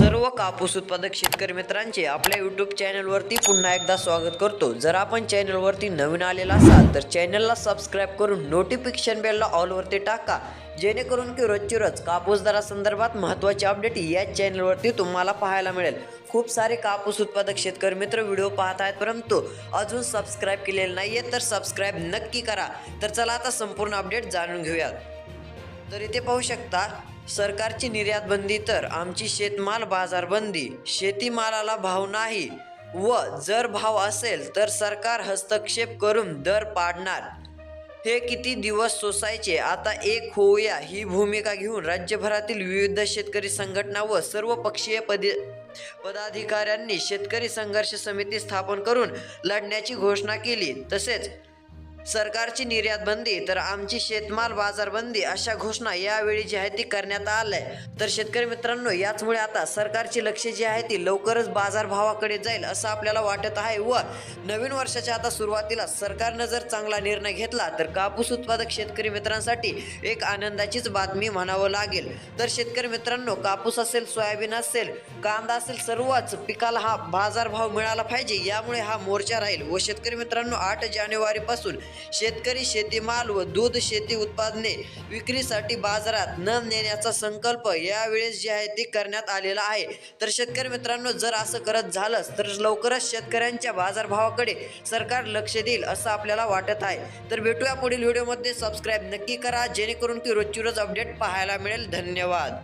सर्व कापूस उत्पादक शेतकरी मित्रांचे आपल्या यूट्यूब चॅनलवरती पुन्हा एकदा स्वागत करतो. जर आपण चॅनलवरती नवीन आलेला असाल तर चॅनलला सबस्क्राईब करून नोटिफिकेशन बेलला ऑलवरती टाका. जेणेकरून की रोजची रोज कापूस दरासंदर्भात महत्त्वाचे अपडेट याच चॅनलवरती तुम्हाला पाहायला मिळेल. खूप सारे कापूस उत्पादक शेतकरी मित्र व्हिडिओ पाहत आहेत परंतु अजून सबस्क्राईब केलेले नाही आहे तर सबस्क्राईब नक्की करा. तर चला आता संपूर्ण अपडेट जाणून घेऊयात. तर इथे पाहू शकता सरकारची निर्यात बंदी तर आमची शेतमाल बाजार बंदी शेतीमालाला भाव नाही व जर भाव असेल तर सरकार हस्तक्षेप करून दर पाडणार. हे किती दिवस सोसायचे? आता एक होऊया. ही भूमिका घेऊन राज्यभरातील विविध शेतकरी संघटना व सर्व पक्षीय पदे पदाधिकाऱ्यांनी शेतकरी संघर्ष समिती स्थापन करून लढण्याची घोषणा केली. तसेच सरकारची निर्यात बंदी तर आमची शेतमाल बाजार बंदी अशा घोषणा यावेळी जी आहे ती करण्यात आल्या. तर शेतकरी मित्रांनो याचमुळे आता सरकारची लक्ष जी आहे ती लवकरच बाजारभावाकडे जाईल असं आपल्याला वाटत आहे व नवीन वर्षाच्या आता सुरुवातीला सरकारनं जर चांगला निर्णय घेतला तर कापूस उत्पादक शेतकरी मित्रांसाठी एक आनंदाचीच बातमी म्हणावं लागेल. तर शेतकरी मित्रांनो कापूस असेल सोयाबीन असेल कांदा असेल सर्वच पिकाला हा बाजारभाव मिळाला पाहिजे यामुळे हा मोर्चा राहील. व शेतकरी मित्रांनो आठ जानेवारीपासून शेतकरी शेतीमाल व दूध शेती उत्पादने विक्रीसाठी बाजारात न नेण्याचा संकल्प यावेळेस जे आहे ते करण्यात आलेला आहे. तर शेतकरी मित्रांनो जर असं करत झालंच तर लवकरच शेतकऱ्यांच्या बाजारभावाकडे सरकार लक्ष देईल असं आपल्याला वाटत आहे. तर भेटूया पुढील व्हिडिओमध्ये. सबस्क्राईब नक्की करा जेणेकरून की रोजची रोज अपडेट पाहायला मिळेल. धन्यवाद.